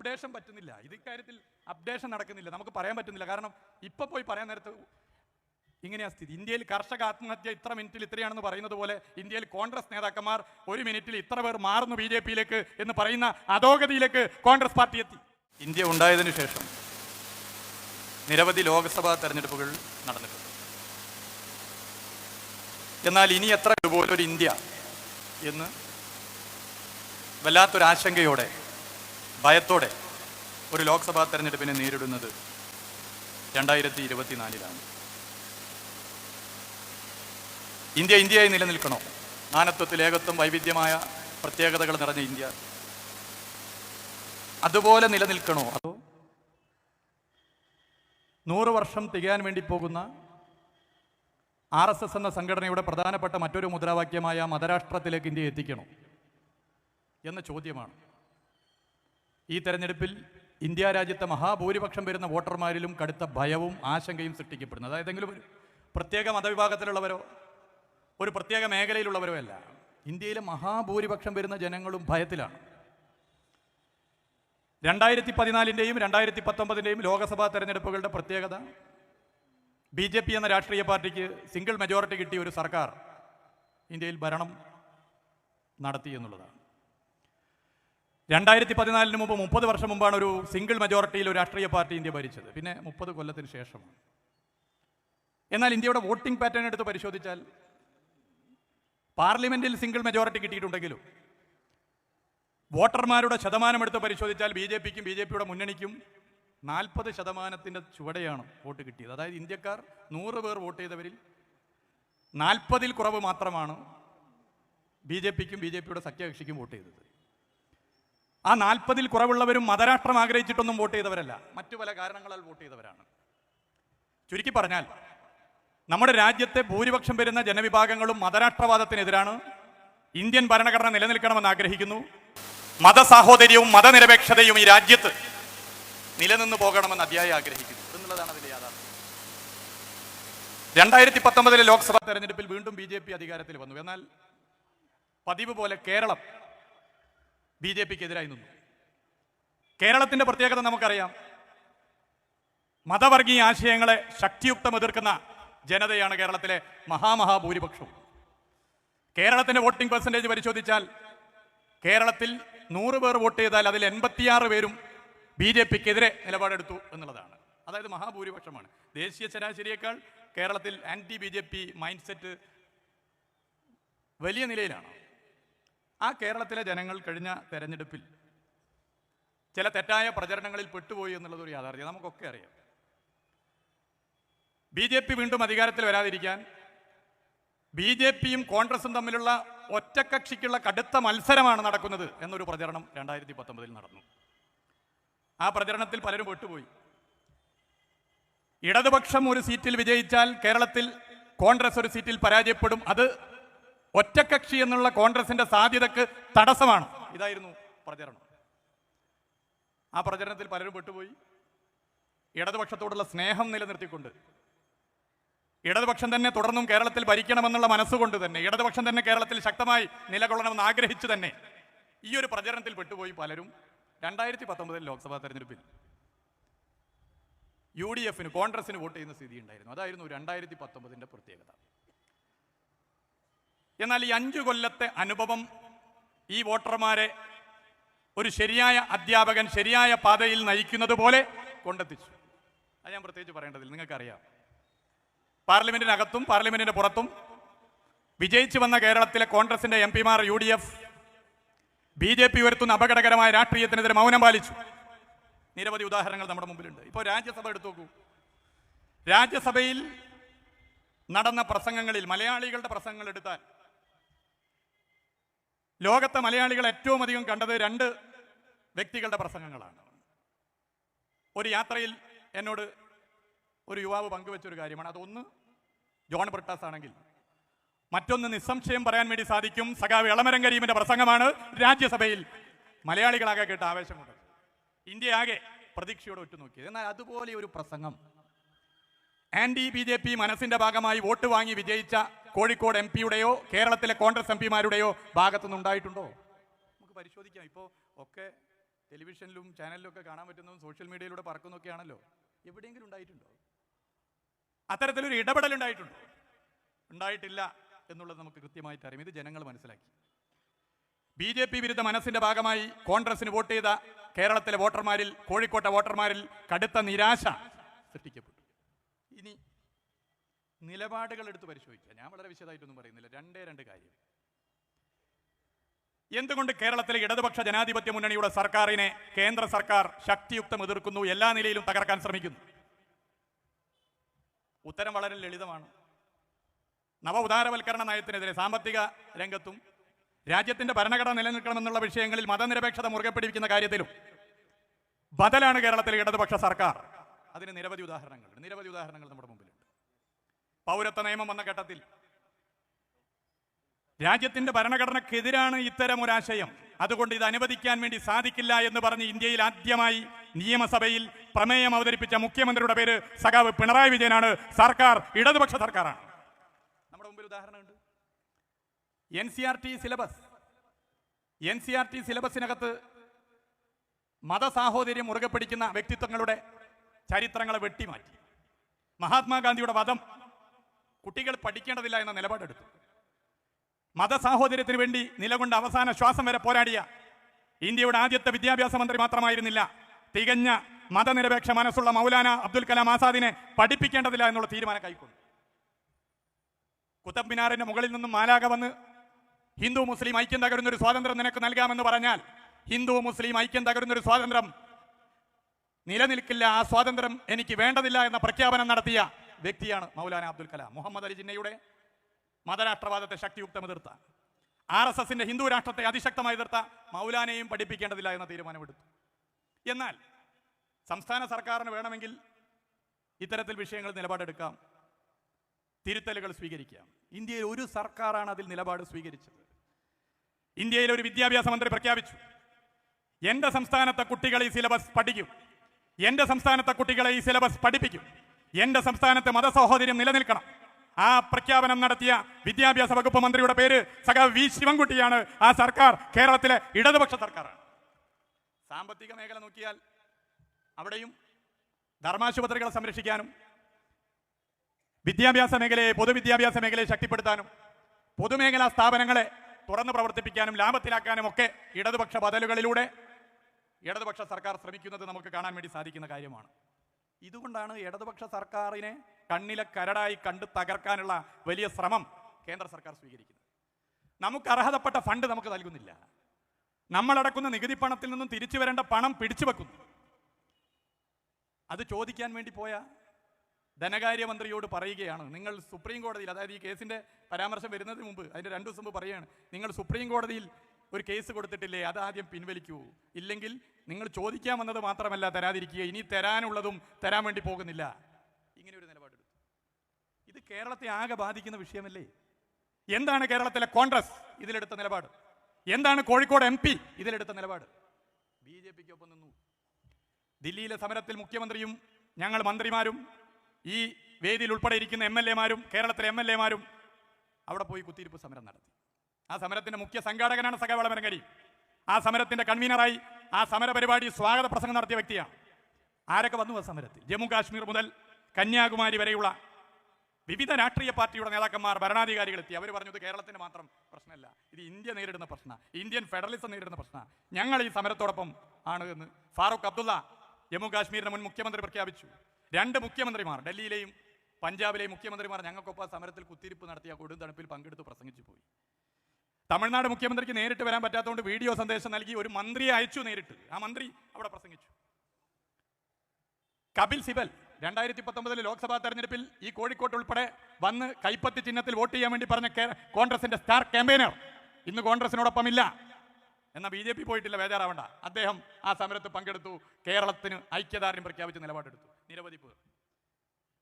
Updation പറ്റുന്നില്ല. ഇത് ഇക്കാര്യത്തിൽ അപ്ഡേഷൻ നടക്കുന്നില്ല. നമുക്ക് പറയാൻ പറ്റുന്നില്ല. കാരണം ഇപ്പൊ പോയി പറയാൻ നേരത്ത് ഇങ്ങനെയാ സ്ഥിതി. ഇന്ത്യയിൽ കർഷക ആത്മഹത്യ ഇത്ര മിനിറ്റിൽ ഇത്രയാണെന്ന് പറയുന്നത് പോലെ ഇന്ത്യയിൽ കോൺഗ്രസ് നേതാക്കന്മാർ ഒരു മിനിറ്റിൽ ഇത്ര പേർ മാറുന്നു ബി ജെ പിയിലേക്ക് എന്ന് പറയുന്ന അധോഗതിയിലേക്ക് കോൺഗ്രസ് പാർട്ടി എത്തി. ഇന്ത്യ ഉണ്ടായതിനു ശേഷം നിരവധി ലോക്സഭാ തെരഞ്ഞെടുപ്പുകൾ നടന്നിട്ടുണ്ട്. എന്നാൽ ഇനി എത്ര ഇതുപോലൊരു ഇന്ത്യ എന്ന് വല്ലാത്തൊരു ആശങ്കയോടെ ഭയത്തോടെ ഒരു ലോക്സഭാ തെരഞ്ഞെടുപ്പിനെ നേരിടുന്നത് രണ്ടായിരത്തി ഇരുപത്തിനാലിലാണ് ഇന്ത്യ ഇന്ത്യയായി നിലനിൽക്കണോ? നാനത്വത്തിൽ ഏകത്വം വൈവിധ്യമായ പ്രത്യേകതകൾ നിറഞ്ഞ ഇന്ത്യ. അതുപോലെ നിലനിൽക്കണോ? അതോ നൂറ് വർഷം തികയാൻ വേണ്ടി പോകുന്ന ആർ എസ് എസ് എന്ന സംഘടനയുടെ പ്രധാനപ്പെട്ട മറ്റൊരു മുദ്രാവാക്യമായ മതരാഷ്ട്രത്തിലേക്ക് ഇന്ത്യ എത്തിക്കണോ? എന്ന ചോദ്യമാണ്. ഈ തെരഞ്ഞെടുപ്പിൽ ഇന്ത്യ രാജ്യത്തെ മഹാഭൂരിപക്ഷം വരുന്ന വോട്ടർമാരിലും കടുത്ത ഭയവും ആശങ്കയും സൃഷ്ടിക്കപ്പെടുന്നു. അതായത് ഏതെങ്കിലും ഒരു പ്രത്യേക മതവിഭാഗത്തിലുള്ളവരോ ഒരു പ്രത്യേക മേഖലയിലുള്ളവരോ അല്ല. ഇന്ത്യയിലെ മഹാഭൂരിപക്ഷം വരുന്ന ജനങ്ങളും ഭയത്തിലാണ്. രണ്ടായിരത്തി പതിനാലിന്റെയും രണ്ടായിരത്തി പത്തൊമ്പതിന്റെയും ലോക്സഭാ തെരഞ്ഞെടുപ്പുകളുടെ പ്രത്യേകത ബി ജെ പി എന്ന രാഷ്ട്രീയ പാർട്ടിക്ക് സിംഗിൾ മെജോറിറ്റി കിട്ടിയ ഒരു സർക്കാർ ഇന്ത്യയിൽ ഭരണം നടത്തി എന്നുള്ളതാണ്. രണ്ടായിരത്തി പതിനാലിന് മുമ്പ് മുപ്പത് വർഷം മുമ്പാണ് ഒരു സിംഗിൾ മെജോറിറ്റിയിൽ ഒരു രാഷ്ട്രീയ പാർട്ടി ഇന്ത്യ ഭരിച്ചത്. പിന്നെ മുപ്പത് കൊല്ലത്തിന് ശേഷമാണ്. എന്നാൽ ഇന്ത്യയുടെ വോട്ടിംഗ് പാറ്റേൺ എടുത്ത് പരിശോധിച്ചാൽ പാർലമെന്റിൽ സിംഗിൾ മെജോറിറ്റി കിട്ടിയിട്ടുണ്ടെങ്കിലും വോട്ടർമാരുടെ ശതമാനം എടുത്ത് പരിശോധിച്ചാൽ ബി ജെ പിക്കും ബി ജെ പിയുടെ മുന്നണിക്കും നാൽപ്പത് ശതമാനത്തിന്റെ ചുവടെയാണ് വോട്ട് കിട്ടിയത്. അതായത് ഇന്ത്യക്കാർ നൂറ് പേർ വോട്ട് ചെയ്തവരിൽ നാൽപ്പതിൽ കുറവ് മാത്രമാണ് ബി ജെ പിക്കും ബി ജെ പിയുടെ സഖ്യകക്ഷിക്കും വോട്ട് ചെയ്തത്. ആ നാൽപ്പതിൽ കുറവുള്ളവരും മതരാഷ്ട്രം ആഗ്രഹിച്ചിട്ടൊന്നും വോട്ട് ചെയ്തവരല്ല. മറ്റു പല കാരണങ്ങളാൽ വോട്ട് ചെയ്തവരാണ്. ചുരുക്കി പറഞ്ഞാൽ നമ്മുടെ രാജ്യത്തെ ഭൂരിപക്ഷം വരുന്ന ജനവിഭാഗങ്ങളും മതരാഷ്ട്രവാദത്തിനെതിരാണ്. ഇന്ത്യൻ ഭരണഘടന നിലനിൽക്കണമെന്ന് ആഗ്രഹിക്കുന്നു. മതസാഹോദര്യവും മതനിരപേക്ഷതയും ഈ രാജ്യത്ത് നിലനിന്ന് പോകണമെന്ന് അതിയായി ആഗ്രഹിക്കുന്നു. എന്നുള്ളതാണ് അതിന്റെ യാഥാർത്ഥ്യം. രണ്ടായിരത്തി പത്തൊമ്പതിലെ ലോക്സഭാ തെരഞ്ഞെടുപ്പിൽ വീണ്ടും ബി ജെ പി അധികാരത്തിൽ വന്നു. എന്നാൽ പതിവ് പോലെ കേരളം ബി ജെ പിക്ക് എതിരായി നിന്നു. കേരളത്തിന്റെ പ്രത്യേകത നമുക്കറിയാം. മതവർഗീയ ആശയങ്ങളെ ശക്തിയുക്തം എതിർക്കുന്ന ജനതയാണ് കേരളത്തിലെ മഹാമഹാഭൂരിപക്ഷം കേരളത്തിന്റെ വോട്ടിംഗ് പെർസെന്റേജ് പരിശോധിച്ചാൽ കേരളത്തിൽ നൂറ് പേർ വോട്ട് ചെയ്താൽ അതിൽ എൺപത്തിയാറ് പേരും ബി ജെ പിക്കെതിരെ നിലപാടെടുത്തു എന്നുള്ളതാണ്. അതായത് മഹാഭൂരിപക്ഷമാണ്. ദേശീയ ശരാശരിയേക്കാൾ കേരളത്തിൽ anti B J P mind set വലിയ നിലയിലാണ്. ആ കേരളത്തിലെ ജനങ്ങൾ കഴിഞ്ഞ തെരഞ്ഞെടുപ്പിൽ ചില തെറ്റായ പ്രചരണങ്ങളിൽ പെട്ടുപോയി എന്നുള്ളത് ഒരു യാഥാർത്ഥ്യം. നമുക്കൊക്കെ അറിയാം. ബി ജെ പി വീണ്ടും അധികാരത്തിൽ വരാതിരിക്കാൻ ബി ജെ പിയും കോൺഗ്രസും തമ്മിലുള്ള ഒറ്റക്കക്ഷിക്കുള്ള കടുത്ത മത്സരമാണ് നടക്കുന്നത് എന്നൊരു പ്രചരണം രണ്ടായിരത്തി പത്തൊമ്പതിൽ നടന്നു. ആ പ്രചരണത്തിൽ പലരും പെട്ടുപോയി. ഇടതുപക്ഷം ഒരു സീറ്റിൽ വിജയിച്ചാൽ കേരളത്തിൽ കോൺഗ്രസ് ഒരു സീറ്റിൽ പരാജയപ്പെടും. അത് ഒറ്റക്കക്ഷി എന്നുള്ള കോൺഗ്രസിന്റെ സാധ്യതക്ക് തടസ്സമാണ്. ഇതായിരുന്നു പ്രചരണം. ആ പ്രചരണത്തിൽ പലരും പെട്ടുപോയി. ഇടതുപക്ഷത്തോടുള്ള സ്നേഹം നിലനിർത്തിക്കൊണ്ട് ഇടതുപക്ഷം തന്നെ തുടർന്നും കേരളത്തിൽ ഭരിക്കണമെന്നുള്ള മനസ്സുകൊണ്ട് തന്നെ ഇടതുപക്ഷം തന്നെ കേരളത്തിൽ ശക്തമായി നിലകൊള്ളണമെന്ന് ആഗ്രഹിച്ചു തന്നെ ഈ ഒരു പ്രചരണത്തിൽ പെട്ടുപോയി പലരും. രണ്ടായിരത്തി പത്തൊമ്പതിൽ ലോക്സഭാ തെരഞ്ഞെടുപ്പിൽ യു ഡി എഫിന് കോൺഗ്രസിന് വോട്ട് ചെയ്യുന്ന സ്ഥിതി ഉണ്ടായിരുന്നു. അതായിരുന്നു രണ്ടായിരത്തി പത്തൊമ്പതിന്റെ പ്രത്യേകത. എന്നാൽ ഈ അഞ്ചു കൊല്ലത്തെ അനുഭവം ഈ വോട്ടർമാരെ ഒരു ശരിയായ അധ്യാപകൻ ശരിയായ പാതയിൽ നയിക്കുന്നത് പോലെ കൊണ്ടെത്തിച്ചു. അത് ഞാൻ പ്രത്യേകിച്ച് പറയേണ്ടതില്ല. നിങ്ങൾക്കറിയാം. പാർലമെന്റിനകത്തും പാർലമെന്റിന്റെ പുറത്തും വിജയിച്ചു വന്ന കേരളത്തിലെ കോൺഗ്രസിന്റെ എം പിമാർ U D F B J P ഉയർത്തുന്ന അപകടകരമായ രാഷ്ട്രീയത്തിനെതിരെ മൗനം പാലിച്ചു. നിരവധി ഉദാഹരണങ്ങൾ നമ്മുടെ മുമ്പിലുണ്ട്. ഇപ്പോൾ രാജ്യസഭ എടുത്തു നോക്കൂ. രാജ്യസഭയിൽ നടന്ന പ്രസംഗങ്ങളിൽ മലയാളികളുടെ പ്രസംഗങ്ങൾ എടുത്താൽ ലോകത്തെ മലയാളികൾ ഏറ്റവും അധികം കണ്ടത് രണ്ട് വ്യക്തികളുടെ പ്രസംഗങ്ങളാണ്. ഒരു യാത്രയിൽ എന്നോട് ഒരു യുവാവ് പങ്കുവെച്ചൊരു കാര്യമാണ്. അതൊന്ന് ജോൺ ബ്രിട്ടാസ് ആണെങ്കിൽ മറ്റൊന്ന് നിസ്സംശയം പറയാൻ വേണ്ടി സാധിക്കും. സഖാവ് ഇളമരം കരീമിന്റെ പ്രസംഗമാണ്. രാജ്യസഭയിൽ മലയാളികളാകെ കേട്ട ആവേശം കൊണ്ടത് ഇന്ത്യ ആകെ പ്രതീക്ഷയോടെ ഉറ്റുനോക്കിയത്. എന്നാൽ അതുപോലെ ഒരു പ്രസംഗം ആന്റി ബി ജെ പി മനസ്സിന്റെ ഭാഗമായി വോട്ട് വാങ്ങി വിജയിച്ച കോഴിക്കോട് എം പിയുടെയോ കേരളത്തിലെ കോൺഗ്രസ് എം പിമാരുടെയോ ഭാഗത്തുനിന്ന് ഉണ്ടായിട്ടുണ്ടോ നമുക്ക് പരിശോധിക്കാം. ഇപ്പോൾ ഒക്കെ ടെലിവിഷനിലും ചാനലിലും ഒക്കെ കാണാൻ പറ്റുന്നതും സോഷ്യൽ മീഡിയയിലൂടെ പറക്കുന്നൊക്കെയാണല്ലോ എവിടെയെങ്കിലും ഉണ്ടായിട്ടുണ്ടോ? അത്തരത്തിലൊരു ഇടപെടൽ ഉണ്ടായിട്ടുണ്ടോ ഉണ്ടായിട്ടില്ല എന്നുള്ളത് നമുക്ക് കൃത്യമായിട്ട് അറിയാം. ഇത് ജനങ്ങൾ മനസ്സിലാക്കി. ബി ജെ പി വിരുദ്ധ മനസ്സിന്റെ ഭാഗമായി കോൺഗ്രസിന് വോട്ട് ചെയ്ത കേരളത്തിലെ വോട്ടർമാരിൽ കോഴിക്കോട്ടെ വോട്ടർമാരിൽ കടുത്ത നിരാശ സൃഷ്ടിക്കപ്പെട്ടു. നിലപാടുകൾ എടുത്ത് പരിശോധിക്കുക. ഞാൻ വളരെ വിശദമായിട്ടൊന്നും പറയുന്നില്ല. രണ്ടേ രണ്ട് കാര്യം. എന്തുകൊണ്ട് കേരളത്തിലെ ഇടതുപക്ഷ ജനാധിപത്യ മുന്നണിയുടെ സർക്കാരിനെ കേന്ദ്ര സർക്കാർ ശക്തിയുക്തം എതിർക്കുന്നു എല്ലാ നിലയിലും തകർക്കാൻ ശ്രമിക്കുന്നു? ഉത്തരം വളരെ ലളിതമാണ്. നവ ഉദാരവൽക്കരണ നയത്തിനെതിരെ സാമ്പത്തിക രംഗത്തും രാജ്യത്തിന്റെ ഭരണഘടന നിലനിൽക്കണമെന്നുള്ള വിഷയങ്ങളിൽ മതനിരപേക്ഷത മുറുകെ പിടിക്കുന്ന കാര്യത്തിലും ബദലാണ് കേരളത്തിലെ ഇടതുപക്ഷ സർക്കാർ. അതിന് നിരവധി ഉദാഹരണങ്ങൾ നിരവധി ഉദാഹരണങ്ങൾ നമ്മുടെ മുമ്പിലുണ്ട്. പൗരത്വ നിയമം വന്ന ഘട്ടത്തിൽ. രാജ്യത്തിന്റെ ഭരണഘടനക്കെതിരാണ് ഇത്തരം ഒരു ആശയം. അതുകൊണ്ട് ഇത് അനുവദിക്കാൻ വേണ്ടി സാധിക്കില്ല എന്ന് പറഞ്ഞ് ഇന്ത്യയിൽ ആദ്യമായി നിയമസഭയിൽ പ്രമേയം അവതരിപ്പിച്ച മുഖ്യമന്ത്രിയുടെ പേര് സഖാവ് പിണറായി വിജയനാണ്. സർക്കാർ ഇടതുപക്ഷ സർക്കാരാണ്. നമ്മുടെ മുമ്പിൽ ഉദാഹരണമുണ്ട്. N C R T syllabus. N C R T സിലബസിനകത്ത് മതസാഹോദര്യം മുറുകെ പിടിക്കുന്ന വ്യക്തിത്വങ്ങളുടെ ചരിത്രങ്ങളെ വെട്ടിമാറ്റി. മഹാത്മാഗാന്ധിയുടെ വധം കുട്ടികൾ പഠിക്കേണ്ടതില്ല എന്ന നിലപാടെടുത്തു. മതസാഹോദര്യത്തിന് വേണ്ടി നിലകൊണ്ട് അവസാന ശ്വാസം വരെ പോരാടിയ ഇന്ത്യയുടെ ആദ്യത്തെ വിദ്യാഭ്യാസ മന്ത്രി മാത്രമായിരുന്നില്ല. തികഞ്ഞ മതനിരപേക്ഷ മനസ്സുള്ള മൗലാന അബ്ദുൽ കലാം ആസാദിനെ പഠിപ്പിക്കേണ്ടതില്ല എന്നുള്ള തീരുമാനം കൈക്കൊണ്ടു. കുത്തബ് മിനാറിന്റെ മുകളിൽ നിന്നും മാലാക വന്ന് ഹിന്ദു മുസ്ലിം ഐക്യം തകരുന്ന ഒരു സ്വാതന്ത്ര്യം നിനക്ക് നൽകാമെന്ന് പറഞ്ഞാൽ ഹിന്ദു മുസ്ലിം ഐക്യം തകരുന്ന ഒരു സ്വാതന്ത്ര്യം നിലനിൽക്കില്ല. ആ സ്വാതന്ത്ര്യം എനിക്ക് വേണ്ടതില്ല എന്ന പ്രഖ്യാപനം നടത്തിയ വ്യക്തിയാണ് മൗലാന അബ്ദുൽ കലാം. മുഹമ്മദ് അലി ജിന്നയുടെ മതരാഷ്ട്രവാദത്തെ ശക്തിയുക്തം എതിർത്ത. ആർ എസ് എസിന്റെ ഹിന്ദു രാഷ്ട്രത്തെ അതിശക്തമായി എതിർത്ത മൗലാനയും പഠിപ്പിക്കേണ്ടതില്ല എന്ന തീരുമാനമെടുത്തു. എന്നാൽ സംസ്ഥാന സർക്കാരിന് വേണമെങ്കിൽ ഇത്തരത്തിൽ വിഷയങ്ങൾ നിലപാടെടുക്കാം. തിരുത്തലുകൾ സ്വീകരിക്കാം. ഇന്ത്യയിൽ ഒരു സർക്കാരാണ് അതിൽ നിലപാട് സ്വീകരിച്ചത്. ഇന്ത്യയിൽ ഒരു വിദ്യാഭ്യാസ മന്ത്രി പ്രഖ്യാപിച്ചു. എന്റെ സംസ്ഥാനത്തെ കുട്ടികൾ ഈ സിലബസ് പഠിക്കും. എന്റെ സംസ്ഥാനത്തെ കുട്ടികളെ ഈ സിലബസ് പഠിപ്പിക്കും. എന്റെ സംസ്ഥാനത്തെ മതസഹോദര്യം നിലനിൽക്കണം. ആ പ്രഖ്യാപനം നടത്തിയ വിദ്യാഭ്യാസ വകുപ്പ് മന്ത്രിയുടെ പേര് സഖാ വി ശിവൻകുട്ടിയാണ്. ആ സർക്കാർ കേരളത്തിലെ ഇടതുപക്ഷ സർക്കാരാണ്. സാമ്പത്തിക മേഖല നോക്കിയാൽ അവിടെയും ധർമാശുപത്രികളെ സംരക്ഷിക്കാനും വിദ്യാഭ്യാസ മേഖലയെ പൊതുവിദ്യാഭ്യാസ മേഖലയെ ശക്തിപ്പെടുത്താനും പൊതുമേഖലാ സ്ഥാപനങ്ങളെ തുറന്നു പ്രവർത്തിപ്പിക്കാനും ലാഭത്തിലാക്കാനും ഒക്കെ ഇടതുപക്ഷ ബദലുകളിലൂടെ ഇടതുപക്ഷ സർക്കാർ ശ്രമിക്കുന്നത് നമുക്ക് കാണാൻ വേണ്ടി സാധിക്കുന്ന കാര്യമാണ്. ഇതുകൊണ്ടാണ് ഇടതുപക്ഷ സർക്കാരിനെ കണ്ണിലെ കരടായി കണ്ട് തകർക്കാനുള്ള വലിയ ശ്രമം കേന്ദ്ര സർക്കാർ സ്വീകരിക്കുന്നത്. നമുക്ക് അർഹതപ്പെട്ട ഫണ്ട് നമുക്ക് നൽകുന്നില്ല. നമ്മളടക്കുന്ന നികുതി പണത്തിൽ നിന്നും തിരിച്ചു വരേണ്ട പണം പിടിച്ചു വെക്കുന്നു. അത് ചോദിക്കാൻ വേണ്ടി പോയ ധനകാര്യമന്ത്രിയോട് പറയുകയാണ്. നിങ്ങൾ സുപ്രീം കോടതിയിൽ അതായത് ഈ കേസിന്റെ പരാമർശം വരുന്നതിന് മുമ്പ് അതിന്റെ രണ്ടു ദിവസം മുമ്പ് പറയുകയാണ്. നിങ്ങൾ സുപ്രീം കോടതിയിൽ ഒരു കേസ് കൊടുത്തിട്ടില്ലേ? അത് ആദ്യം പിൻവലിക്കൂ. ഇല്ലെങ്കിൽ നിങ്ങൾ ചോദിക്കാൻ വന്നത് മാത്രമല്ല തരാതിരിക്കുക. ഇനി തരാനുള്ളതും തരാൻ വേണ്ടി പോകുന്നില്ല. ഇങ്ങനെ ഒരു നിലപാടെടുത്തു. ഇത് കേരളത്തെ ആകെ ബാധിക്കുന്ന വിഷയമല്ലേ? എന്താണ് കേരളത്തിലെ കോൺഗ്രസ് ഇതിലെടുത്ത നിലപാട്? എന്താണ് കോഴിക്കോട് എം പി ഇതിലെടുത്ത നിലപാട്? ബി ജെ പിക്കൊപ്പം നിന്നു. ദില്ലിയിലെ സമരത്തിൽ മുഖ്യമന്ത്രിയും ഞങ്ങൾ മന്ത്രിമാരും ഈ വേദിയിൽ ഉൾപ്പെടെ ഇരിക്കുന്ന എം എൽ എമാരും കേരളത്തിലെ എം എൽ എമാരും അവിടെ പോയി കുത്തിയിരിപ്പ് സമരം നടത്തി. ആ സമരത്തിന്റെ മുഖ്യ സംഘാടകനാണ് സഖാവളമരങ്കരി ആ സമരത്തിന്റെ കൺവീനറായി ആ സമര പരിപാടി സ്വാഗത പ്രസംഗം നടത്തിയ വ്യക്തിയാണ്. ആരൊക്കെ വന്നു ആ സമരത്തിൽ? ജമ്മു കാശ്മീർ മുതൽ കന്യാകുമാരി വരെയുള്ള വിവിധ രാഷ്ട്രീയ പാർട്ടിയുടെ നേതാക്കന്മാർ ഭരണാധികാരികൾ എത്തി അവർ പറഞ്ഞത് കേരളത്തിന് മാത്രം പ്രശ്നമല്ല. ഇത് ഇന്ത്യ നേരിടുന്ന പ്രശ്ന. ഇന്ത്യൻ ഫെഡറലിസം നേരിടുന്ന പ്രശ്ന. ഞങ്ങൾ ഈ സമരത്തോടൊപ്പം ആണ് എന്ന് ഫാറൂഖ് അബ്ദുള്ള ജമ്മു കാശ്മീരിന്റെ മുൻ മുഖ്യമന്ത്രി പ്രഖ്യാപിച്ചു. രണ്ട് മുഖ്യമന്ത്രിമാർ ഡൽഹിയിലെയും പഞ്ചാബിലെയും മുഖ്യമന്ത്രിമാർ ഞങ്ങൾക്കൊപ്പം സമരത്തിൽ കുത്തിരിപ്പ് നടത്തിയ കൊടും തണുപ്പിൽ പങ്കെടുത്ത് പ്രസംഗിച്ചു പോയി. തമിഴ്നാട് മുഖ്യമന്ത്രിക്ക് നേരിട്ട് വരാൻ പറ്റാത്തതുകൊണ്ട് വീഡിയോ സന്ദേശം നൽകി ഒരു മന്ത്രിയെ അയച്ചു നേരിട്ട്. ആ മന്ത്രി അവിടെ പ്രസംഗിച്ചു. കപിൽ സിബൽ രണ്ടായിരത്തി പത്തൊമ്പതിലെ ലോക്സഭാ തെരഞ്ഞെടുപ്പിൽ ഈ കോഴിക്കോട് ഉൾപ്പെടെ വന്ന് കൈപ്പത്തി ചിഹ്നത്തിൽ വോട്ട് ചെയ്യാൻ വേണ്ടി പറഞ്ഞ കോൺഗ്രസിന്റെ സ്റ്റാർ ക്യാമ്പയിനർ. ഇന്ന് കോൺഗ്രസിനോടൊപ്പമില്ല. എന്നാൽ ബി ജെ പി പോയിട്ടില്ല ബേജാറാവണ്ട. അദ്ദേഹം ആ സമരത്ത് പങ്കെടുത്തു കേരളത്തിന് ഐക്യദാർഢ്യം പ്രഖ്യാപിച്ച് നിലപാടെടുത്തു. നിരവധി പേർ.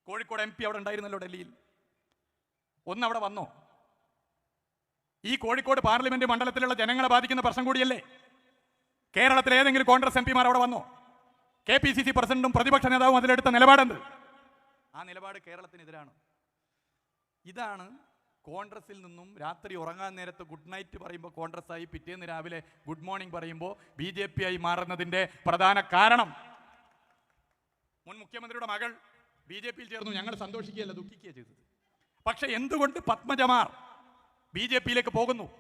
കോഴിക്കോട് എം പി അവിടെ ഉണ്ടായിരുന്നല്ലോ ഡൽഹിയിൽ. ഒന്ന് അവിടെ വന്നോ? ഈ കോഴിക്കോട് പാർലമെന്റ് മണ്ഡലത്തിലുള്ള ജനങ്ങളെ ബാധിക്കുന്ന പ്രശ്നം കൂടിയല്ലേ? കേരളത്തിലെ ഏതെങ്കിലും കോൺഗ്രസ് എം പിമാർ അവിടെ വന്നോ? കെ പി സി സി പ്രസിഡന്റും പ്രതിപക്ഷ നേതാവും അതിലെടുത്ത നിലപാടെന്ത്? ആ നിലപാട് കേരളത്തിനെതിരാണ്. ഇതാണ് കോൺഗ്രസിൽ നിന്നും രാത്രി ഉറങ്ങാൻ നേരത്ത് ഗുഡ് നൈറ്റ് പറയുമ്പോൾ കോൺഗ്രസ് ആയി പിറ്റേന്ന് രാവിലെ ഗുഡ് മോർണിംഗ് പറയുമ്പോൾ ബി ജെ പി ആയി മാറുന്നതിന്റെ പ്രധാന കാരണം. മുൻ മുഖ്യമന്ത്രിയുടെ മകൾ ബി ജെ പിയിൽ ചേർന്നു. ഞങ്ങൾ സന്തോഷിക്കുകയല്ല ദുഃഖിക്കുകയാണ് ചെയ്തത്. പക്ഷെ എന്തുകൊണ്ട് പത്മജമാർ ബി ജെ പിയിലേക്ക് പോകുന്നു.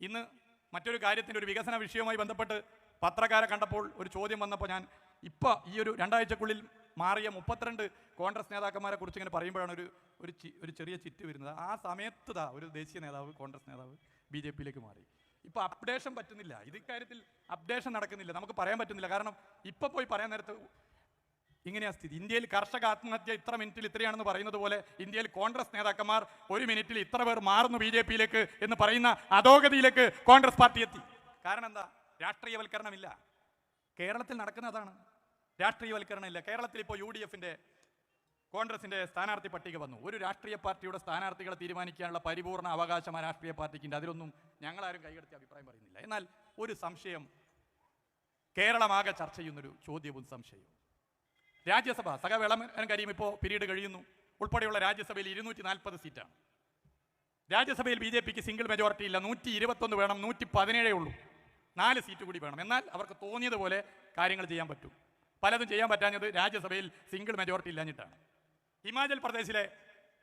ഇന്ന് മറ്റൊരു കാര്യത്തിന്റെ ഒരു വികസന വിഷയവുമായി ബന്ധപ്പെട്ട് പത്രക്കാരെ കണ്ടപ്പോൾ ഒരു ചോദ്യം വന്നപ്പോൾ ഞാൻ ഇപ്പോൾ ഈ ഒരു രണ്ടാഴ്ചക്കുള്ളിൽ മാറിയ മുപ്പത്തിരണ്ട് കോൺഗ്രസ് നേതാക്കന്മാരെ കുറിച്ച് ഇങ്ങനെ പറയുമ്പോഴാണ് ഒരു ഒരു ചെറിയ ചിറ്റ് വരുന്നത്. ആ സമയത്ത് താ ഒരു ദേശീയ നേതാവ് കോൺഗ്രസ് നേതാവ് ബി ജെ പിയിലേക്ക് മാറി. ഇപ്പോൾ അപ്ഡേഷൻ പറ്റുന്നില്ല. ഇത് കാര്യത്തിൽ അപ്ഡേഷൻ നടക്കുന്നില്ല. നമുക്ക് പറയാൻ പറ്റുന്നില്ല. കാരണം ഇപ്പോൾ പോയി പറയാൻ നേരത്ത് ഇങ്ങനെയാ സ്ഥിതി. ഇന്ത്യയിൽ കർഷക ആത്മഹത്യ ഇത്ര മിനിറ്റിൽ ഇത്രയാണെന്ന് പറയുന്നത് പോലെ ഇന്ത്യയിൽ കോൺഗ്രസ് നേതാക്കന്മാർ ഒരു മിനിറ്റിൽ ഇത്ര പേർ മാറുന്നു ബി ജെ പിയിലേക്ക് എന്ന് പറയുന്ന അധോഗതിയിലേക്ക് കോൺഗ്രസ് പാർട്ടി എത്തി. കാരണം എന്താ? രാഷ്ട്രീയവൽക്കരണമില്ല. കേരളത്തിൽ നടക്കുന്നതാണ്. രാഷ്ട്രീയവൽക്കരണം ഇല്ല കേരളത്തിൽ ഇപ്പോൾ യു ഡി എഫിന്റെ കോൺഗ്രസിന്റെ സ്ഥാനാർത്ഥി പട്ടിക വന്നു. ഒരു രാഷ്ട്രീയ പാർട്ടിയുടെ സ്ഥാനാർത്ഥികളെ തീരുമാനിക്കാനുള്ള പരിപൂർണ അവകാശം ആ രാഷ്ട്രീയ പാർട്ടിക്കുണ്ട്. അതിലൊന്നും ഞങ്ങളാരും കൈകടത്തി അഭിപ്രായം പറയുന്നില്ല. എന്നാൽ ഒരു സംശയം കേരളമാകെ ചർച്ച ചെയ്യുന്നൊരു ചോദ്യവും സംശയവും. രാജ്യസഭ സഖവേളം കരീം ഇപ്പോൾ പിരീഡ് കഴിയുന്നു. ഉൾപ്പെടെയുള്ള രാജ്യസഭയിൽ ഇരുന്നൂറ്റി നാൽപ്പത് സീറ്റാണ്. രാജ്യസഭയിൽ ബി ജെ പിക്ക് സിംഗിൾ മെജോറിറ്റി ഇല്ല. നൂറ്റി ഇരുപത്തൊന്ന് വേണം നൂറ്റി പതിനേഴേ ഉള്ളൂ. നാല് സീറ്റ് കൂടി വേണം. എന്നാൽ അവർക്ക് തോന്നിയതുപോലെ കാര്യങ്ങൾ ചെയ്യാൻ പറ്റും. പലതും ചെയ്യാൻ പറ്റാഞ്ഞത് രാജ്യസഭയിൽ സിംഗിൾ മെജോറിറ്റി ഇല്ലാഞ്ഞിട്ടാണ്. ഹിമാചൽ പ്രദേശിലെ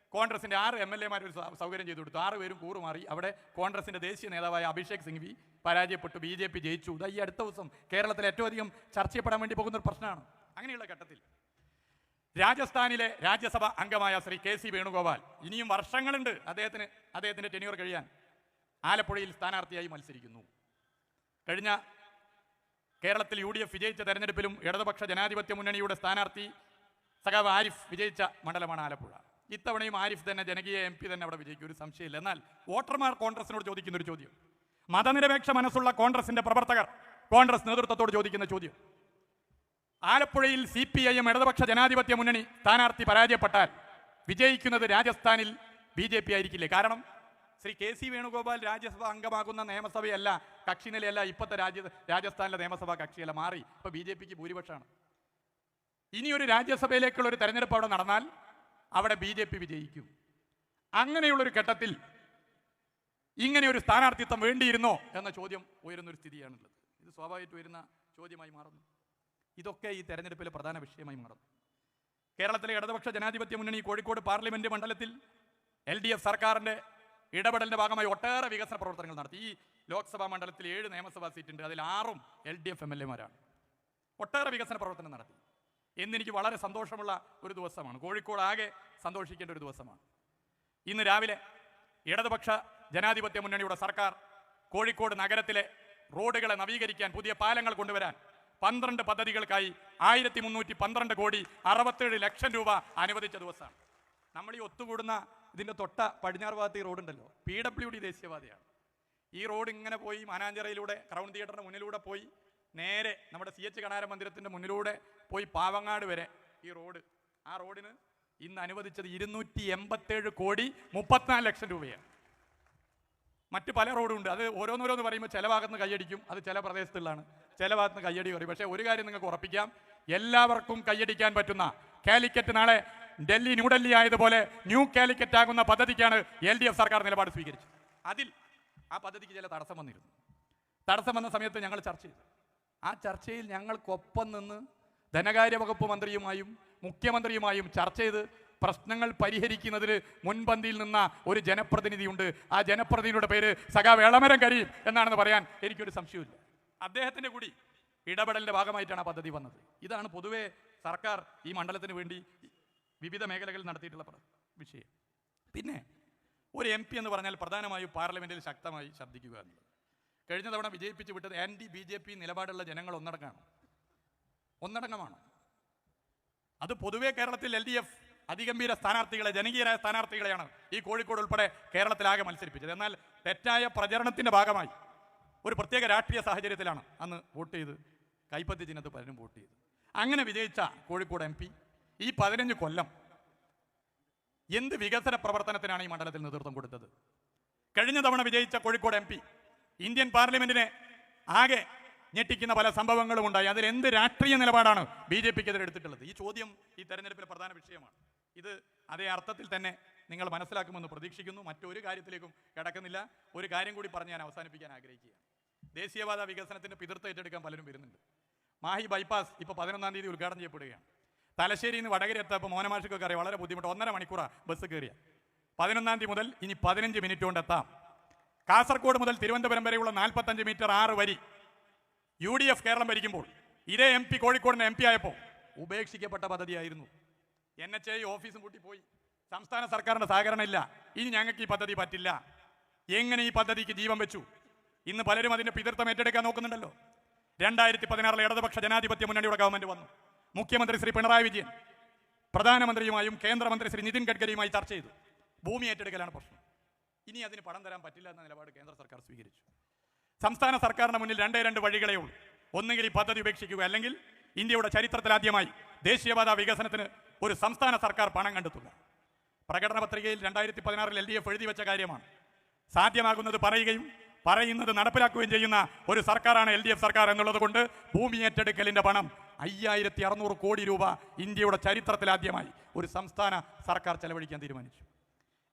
കോൺഗ്രസിന്റെ ആറ് എം എൽ എമാർ ഒരു സൗകര്യം ചെയ്തു കൊടുത്തു. ആറ് പേരും കൂറുമാറി. അവിടെ കോൺഗ്രസിന്റെ ദേശീയ നേതാവായ അഭിഷേക് സിംഗ്വി പരാജയപ്പെട്ടു. ബി ജെ പി ജയിച്ചു. ഇതായി അടുത്ത ദിവസം കേരളത്തിൽ ഏറ്റവും അധികം ചർച്ച ചെയ്യപ്പെടാൻ വേണ്ടി പോകുന്ന ഒരു പ്രശ്നമാണ്. അങ്ങനെയുള്ള ഘട്ടത്തിൽ രാജസ്ഥാനിലെ രാജ്യസഭ അംഗമായ ശ്രീ കെ സി വേണുഗോപാൽ ഇനിയും വർഷങ്ങളുണ്ട് അദ്ദേഹത്തിന് അദ്ദേഹത്തിന്റെ ടെന്യൂർ കഴിയാൻ ആലപ്പുഴയിൽ സ്ഥാനാർത്ഥിയായി മത്സരിക്കുന്നു. കഴിഞ്ഞ കേരളത്തിൽ യു ഡി എഫ് വിജയിച്ച തെരഞ്ഞെടുപ്പിലും ഇടതുപക്ഷ ജനാധിപത്യ മുന്നണിയുടെ സ്ഥാനാർത്ഥി സഖാവ് ആരിഫ് വിജയിച്ച മണ്ഡലമാണ് ആലപ്പുഴ. ഇത്തവണയും ആരിഫ് തന്നെ ജനകീയ എം പി തന്നെ അവിടെ വിജയിക്കും. ഒരു സംശയമില്ല. എന്നാൽ വോട്ടർമാർ കോൺഗ്രസിനോട് ചോദിക്കുന്ന ഒരു ചോദ്യം. മതനിരപേക്ഷ മനസ്സുള്ള കോൺഗ്രസിന്റെ പ്രവർത്തകർ കോൺഗ്രസ് നേതൃത്വത്തോട് ചോദിക്കുന്ന ചോദ്യം. ആലപ്പുഴയിൽ സി പി ഐ എം ഇടതുപക്ഷ ജനാധിപത്യ മുന്നണി സ്ഥാനാർത്ഥി പരാജയപ്പെട്ടാൽ വിജയിക്കുന്നത് രാജസ്ഥാനിൽ ബി ജെ പി ആയിരിക്കില്ലേ? കാരണം ശ്രീ കെ സി വേണുഗോപാൽ രാജ്യസഭ അംഗമാകുന്ന നിയമസഭയല്ല കക്ഷി നിലയല്ല ഇപ്പോഴത്തെ രാജ്യ രാജസ്ഥാനിലെ നിയമസഭാ കക്ഷിയല്ല മാറി. ഇപ്പൊ ബി ജെ പിക്ക് ഭൂരിപക്ഷമാണ്. ഇനി ഒരു രാജ്യസഭയിലേക്കുള്ള ഒരു തെരഞ്ഞെടുപ്പ് അവിടെ നടന്നാൽ അവിടെ ബി ജെ പി വിജയിക്കും. അങ്ങനെയുള്ളൊരു ഘട്ടത്തിൽ ഇങ്ങനെ ഒരു സ്ഥാനാർത്ഥിത്വം വേണ്ടിയിരുന്നോ? എന്ന ചോദ്യം ഉയരുന്നൊരു സ്ഥിതിയാണുള്ളത്. ഇത് സ്വാഭാവികമായിട്ട് വരുന്ന ചോദ്യമായി മാറുന്നു. ഇതൊക്കെ ഈ തെരഞ്ഞെടുപ്പിലെ പ്രധാന വിഷയമായി മാറുന്നു. കേരളത്തിലെ ഇടതുപക്ഷ ജനാധിപത്യ മുന്നണി കോഴിക്കോട് പാർലമെന്റ് മണ്ഡലത്തിൽ എൽ ഡി എഫ് സർക്കാരിന്റെ ഇടപെടലിന്റെ ഭാഗമായി ഒട്ടേറെ വികസന പ്രവർത്തനങ്ങൾ നടത്തി. ഈ ലോക്സഭാ മണ്ഡലത്തിൽ ഏഴ് നിയമസഭാ സീറ്റുണ്ട്. അതിൽ ആറും L D F M L എമാരാണ്. ഒട്ടേറെ വികസന പ്രവർത്തനം നടത്തി. എന്നെനിക്ക് വളരെ സന്തോഷമുള്ള ഒരു ദിവസമാണ്. കോഴിക്കോട് ആകെ സന്തോഷിക്കേണ്ട ഒരു ദിവസമാണ്. ഇന്ന് രാവിലെ ഇടതുപക്ഷ ജനാധിപത്യ മുന്നണിയുടെ സർക്കാർ കോഴിക്കോട് നഗരത്തിലെ റോഡുകളെ നവീകരിക്കാൻ പുതിയ പാലങ്ങൾ കൊണ്ടുവരാൻ പന്ത്രണ്ട് പദ്ധതികൾക്കായി ആയിരത്തി മുന്നൂറ്റി പന്ത്രണ്ട് കോടി അറുപത്തേഴ് ലക്ഷം രൂപ അനുവദിച്ച ദിവസമാണ്. നമ്മൾ ഈ ഒത്തുകൂടുന്ന ഇതിന്റെ തൊട്ട പടിഞ്ഞാറ് ഭാഗത്ത് ഈ റോഡുണ്ടല്ലോ പി ഡബ്ല്യു ഡി ദേശീയപാതയാണ്. ഈ റോഡ് ഇങ്ങനെ പോയി മാനാഞ്ചിറയിലൂടെ ക്രൗൺ തിയേറ്ററിന് മുന്നിലൂടെ പോയി നേരെ നമ്മുടെ സി എച്ച് കണാര മന്ദിരത്തിന്റെ മുന്നിലൂടെ പോയി പാവങ്ങാട് വരെ ഈ റോഡ് ആ റോഡിന് ഇന്ന് അനുവദിച്ചത് ഇരുന്നൂറ്റി എൺപത്തേഴ് കോടി മുപ്പത്തിനാല് ലക്ഷം രൂപയാണ്. മറ്റ് പല റോഡും ഉണ്ട് അത് ഓരോന്നോരോന്ന് പറയുമ്പോൾ ചില ഭാഗത്ത് നിന്ന് കൈയടിക്കും. അത് ചില പ്രദേശത്തുള്ളതാണ്. ചില ഭാഗത്ത് നിന്ന് കയ്യടി പറയും. പക്ഷേ ഒരു കാര്യം നിങ്ങൾക്ക് ഉറപ്പിക്കാം. എല്ലാവർക്കും കൈയടിക്കാൻ പറ്റുന്ന കാലിക്കറ്റ് നാളെ ഡൽഹി ന്യൂഡൽഹി ആയതുപോലെ ന്യൂ കാലിക്കറ്റ് ആകുന്ന പദ്ധതിക്കാണ് എൽ ഡി എഫ് സർക്കാർ നിലപാട് സ്വീകരിച്ചത്. അതിൽ ആ പദ്ധതിക്ക് ചില തടസ്സം വന്നിരുന്നു. തടസ്സം വന്ന സമയത്ത് ഞങ്ങൾ ചർച്ച ചെയ്തു. ആ ചർച്ചയിൽ ഞങ്ങൾക്കൊപ്പം നിന്ന് ധനകാര്യ വകുപ്പ് മന്ത്രിയുമായും മുഖ്യമന്ത്രിയുമായും ചർച്ച ചെയ്ത് പ്രശ്നങ്ങൾ പരിഹരിക്കുന്നതിന് മുൻപന്തിയിൽ നിന്ന ഒരു ജനപ്രതിനിധിയുണ്ട്. ആ ജനപ്രതിനിധിയുടെ പേര് സഖാ വേളമരം കരീം എന്നാണെന്ന് പറയാൻ എനിക്കൊരു സംശയമില്ല അദ്ദേഹത്തിന്റെ കൂടി ഇടപെടലിന്റെ ഭാഗമായിട്ടാണ് ആ പദ്ധതി വന്നത്. ഇതാണ് പൊതുവേ സർക്കാർ ഈ മണ്ഡലത്തിന് വേണ്ടി വിവിധ മേഖലകളിൽ നടത്തിയിട്ടുള്ള വിഷയം. പിന്നെ ഒരു എം പി എന്ന് പറഞ്ഞാൽ പ്രധാനമായും പാർലമെന്റിൽ ശക്തമായി ശബ്ദിക്കുക എന്നുള്ളത്. കഴിഞ്ഞ തവണ വിജയിപ്പിച്ച് വിട്ടത് ആന്റി ബി ജെ പി നിലപാടുള്ള ജനങ്ങൾ ഒന്നടങ്കമാണ് ഒന്നടങ്കമാണ് അത് പൊതുവേ കേരളത്തിൽ എൽ ഡി എഫ് അതിഗംഭീര സ്ഥാനാർത്ഥികളെ ജനകീയരായ സ്ഥാനാർത്ഥികളെയാണ് ഈ കോഴിക്കോട് ഉൾപ്പെടെ കേരളത്തിലാകെ മത്സരിപ്പിച്ചത്. എന്നാൽ തെറ്റായ പ്രചരണത്തിന്റെ ഭാഗമായി ഒരു പ്രത്യേക രാഷ്ട്രീയ സാഹചര്യത്തിലാണ് അന്ന് വോട്ട് ചെയ്ത് കൈപ്പത്തി ചിഹ്നത്ത് പലരും വോട്ട് ചെയ്ത്. അങ്ങനെ വിജയിച്ച കോഴിക്കോട് എം ഈ പതിനഞ്ച് കൊല്ലം എന്ത് വികസന പ്രവർത്തനത്തിനാണ് ഈ മണ്ഡലത്തിൽ നേതൃത്വം കൊടുത്തത്? കഴിഞ്ഞ തവണ വിജയിച്ച കോഴിക്കോട് എം ഇന്ത്യൻ പാർലമെന്റിനെ ആകെ ഞെട്ടിക്കുന്ന പല സംഭവങ്ങളും ഉണ്ടായി. അതിൽ എന്ത് രാഷ്ട്രീയ നിലപാടാണ് ബി ജെ പിക്കെതിരെ എടുത്തിട്ടുള്ളത്? ഈ ചോദ്യം ഈ തെരഞ്ഞെടുപ്പിലെ പ്രധാന വിഷയമാണ്. ഇത് അതേ അർത്ഥത്തിൽ തന്നെ നിങ്ങൾ മനസ്സിലാക്കുമെന്ന് പ്രതീക്ഷിക്കുന്നു. മറ്റൊരു കാര്യത്തിലേക്കും കിടക്കുന്നില്ല. ഒരു കാര്യം കൂടി പറഞ്ഞ് ഞാൻ അവസാനിപ്പിക്കാൻ ആഗ്രഹിക്കുകയാണ്. ദേശീയപാത വികസനത്തിന്റെ പിതൃത്വം ഏറ്റെടുക്കാൻ പലരും വരുന്നുണ്ട്. മാഹി ബൈപ്പാസ് ഇപ്പോൾ പതിനൊന്നാം തീയതി ഉദ്ഘാടനം ചെയ്യപ്പെടുകയാണ്. തലശ്ശേരിയിൽ നിന്ന് വടകര എത്തപ്പോൾ മോനമാഷിക്കൊക്കെ അറിയാം വളരെ ബുദ്ധിമുട്ട്. ഒന്നര മണിക്കൂറാണ് ബസ് കയറിയ. പതിനൊന്നാം തീയതി മുതൽ ഇനി പതിനഞ്ച് മിനിറ്റ് കൊണ്ട് എത്താം. കാസർഗോഡ് മുതൽ തിരുവനന്തപുരം വരെയുള്ള നാൽപ്പത്തഞ്ച് മീറ്റർ ആറ് വരി. യു ഡി എഫ് കേരളം ഭരിക്കുമ്പോൾ ഇതേ എം പി കോഴിക്കോടിന് എം പി ആയപ്പോൾ ഉപേക്ഷിക്കപ്പെട്ട പദ്ധതിയായിരുന്നു. എൻ എച്ച് ഐ ഓഫീസും കൂട്ടി പോയി സംസ്ഥാന സർക്കാരിന്റെ സഹകരണം ഇല്ല. ഇനി ഞങ്ങൾക്ക് ഈ പദ്ധതി പറ്റില്ല. എങ്ങനെ ഈ പദ്ധതിക്ക് ജീവൻ വെച്ചു? ഇന്ന് പലരും അതിന്റെ പിതൃത്വം ഏറ്റെടുക്കാൻ നോക്കുന്നുണ്ടല്ലോ. രണ്ടായിരത്തി പതിനാറിലെ ഇടതുപക്ഷ ജനാധിപത്യ മുന്നണിയുടെ ഗവൺമെന്റ് വന്നു. മുഖ്യമന്ത്രി ശ്രീ പിണറായി വിജയൻ പ്രധാനമന്ത്രിയുമായും കേന്ദ്രമന്ത്രി ശ്രീ നിതിൻ ഗഡ്കരിയുമായി ചർച്ച ചെയ്തു. ഭൂമി ഏറ്റെടുക്കലാണ് പ്രശ്നം. ഇനി അതിന് പണം തരാൻ പറ്റില്ല എന്ന നിലപാട് കേന്ദ്ര സർക്കാർ സ്വീകരിച്ചു. സംസ്ഥാന സർക്കാരിന് മുന്നിൽ രണ്ടേ രണ്ട് വഴികളേ ഉള്ളൂ. ഒന്നുകിൽ ഈ പദ്ധതി ഉപേക്ഷിക്കുക അല്ലെങ്കിൽ ഇന്ത്യയുടെ ചരിത്രത്തിലാദ്യമായി ദേശീയപാത വികസനത്തിന് ഒരു സംസ്ഥാന സർക്കാർ പണം കണ്ടെത്തുക. പ്രകടന പത്രികയിൽ രണ്ടായിരത്തി പതിനാറിൽ എൽ ഡി എഫ് എഴുതി വെച്ച കാര്യമാണ്. സാധ്യമാകുന്നത് പറയുകയും പറയുന്നത് നടപ്പിലാക്കുകയും ചെയ്യുന്ന ഒരു സർക്കാരാണ് എൽ ഡി എഫ് സർക്കാർ എന്നുള്ളത് കൊണ്ട് ഭൂമി ഏറ്റെടുക്കലിന്റെ പണം അയ്യായിരത്തി അറുന്നൂറ് കോടി രൂപ ഇന്ത്യയുടെ ചരിത്രത്തിലാദ്യമായി ഒരു സംസ്ഥാന സർക്കാർ ചെലവഴിക്കാൻ തീരുമാനിച്ചു.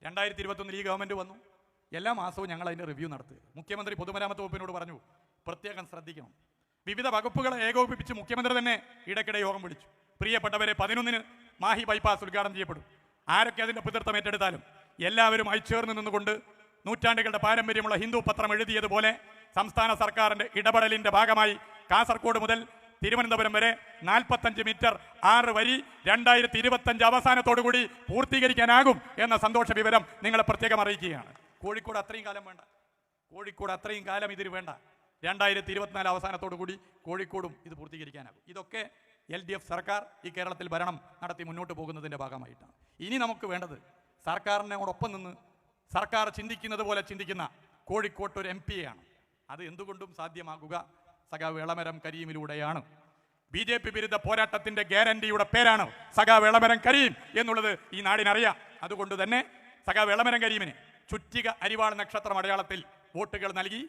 രണ്ടായിരത്തി ഇരുപത്തൊന്നിൽ ഈ ഗവൺമെന്റ് വന്നു. എല്ലാ മാസവും ഞങ്ങൾ അതിന്റെ റിവ്യൂ നടത്തുക. മുഖ്യമന്ത്രി പൊതുമരാമത്ത് വകുപ്പിനോട് പറഞ്ഞു പ്രത്യേകം ശ്രദ്ധിക്കണം. വിവിധ വകുപ്പുകളെ ഏകോപിപ്പിച്ച് മുഖ്യമന്ത്രി തന്നെ ഇടയ്ക്കിടെ യോഗം വിളിച്ചു. പ്രിയപ്പെട്ടവരെ പതിനൊന്നിന് മാഹി ബൈപ്പാസ് ഉദ്ഘാടനം ചെയ്യപ്പെടും. ആരൊക്കെ അതിന്റെ പിതൃത്വം ഏറ്റെടുത്താലും എല്ലാവരും അയച്ചേർന്ന് നിന്നുകൊണ്ട് നൂറ്റാണ്ടുകളുടെ പാരമ്പര്യമുള്ള ഹിന്ദു പത്രം എഴുതിയതുപോലെ സംസ്ഥാന സർക്കാരിന്റെ ഇടപെടലിന്റെ ഭാഗമായി കാസർഗോഡ് മുതൽ തിരുവനന്തപുരം വരെ നാൽപ്പത്തഞ്ച് മീറ്റർ ആറ് വരി രണ്ടായിരത്തി ഇരുപത്തഞ്ച് അവസാനത്തോടുകൂടി പൂർത്തീകരിക്കാനാകും എന്ന സന്തോഷ വിവരം നിങ്ങളെ പ്രത്യേകം അറിയിക്കുകയാണ്. കോഴിക്കോട് അത്രയും കാലം വേണ്ട. കോഴിക്കോട് അത്രയും കാലം ഇതിന് വേണ്ട. രണ്ടായിരത്തി ഇരുപത്തിനാല് അവസാനത്തോടു കൂടി കോഴിക്കോടും ഇത് പൂർത്തീകരിക്കാനാകും. ഇതൊക്കെ എൽ ഡി എഫ് സർക്കാർ ഈ കേരളത്തിൽ ഭരണം നടത്തി മുന്നോട്ട് പോകുന്നതിന്റെ ഭാഗമായിട്ടാണ്. ഇനി നമുക്ക് വേണ്ടത് സർക്കാരിനോടൊപ്പം നിന്ന് സർക്കാർ ചിന്തിക്കുന്നത് പോലെ ചിന്തിക്കുന്ന കോഴിക്കോട്ട് ഒരു എം പി ആണ്. അത് എന്തുകൊണ്ടും സാധ്യമാകുക സഖാവ് ഇളമരം കരീമിലൂടെയാണ്. ബി ജെ പി വിരുദ്ധ പോരാട്ടത്തിന്റെ ഗ്യാരണ്ടിയുടെ പേരാണ് സഖാവ് ഇളമരം കരീം എന്നുള്ളത് ഈ നാടിനറിയാം. അതുകൊണ്ട് തന്നെ സഖാവ് ഇളമരം കരീമിന് ചുറ്റിക അരിവാൾ നക്ഷത്രം അടയാളത്തിൽ വോട്ടുകൾ നൽകി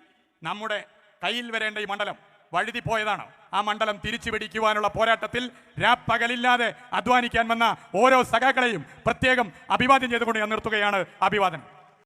നമ്മുടെ കയ്യിൽ വരേണ്ട ഈ മണ്ഡലം വഴുതി പോയതാണ് ആ മണ്ഡലം തിരിച്ചു പിടിക്കുവാനുള്ള പോരാട്ടത്തിൽ രാപ്പകലില്ലാതെ അധ്വാനിക്കാൻ വന്ന ഓരോ സഖാക്കളെയും പ്രത്യേകം അഭിവാദ്യം ചെയ്തുകൊണ്ട് ഞാൻ നിർത്തുകയാണ് അഭിവാദനം.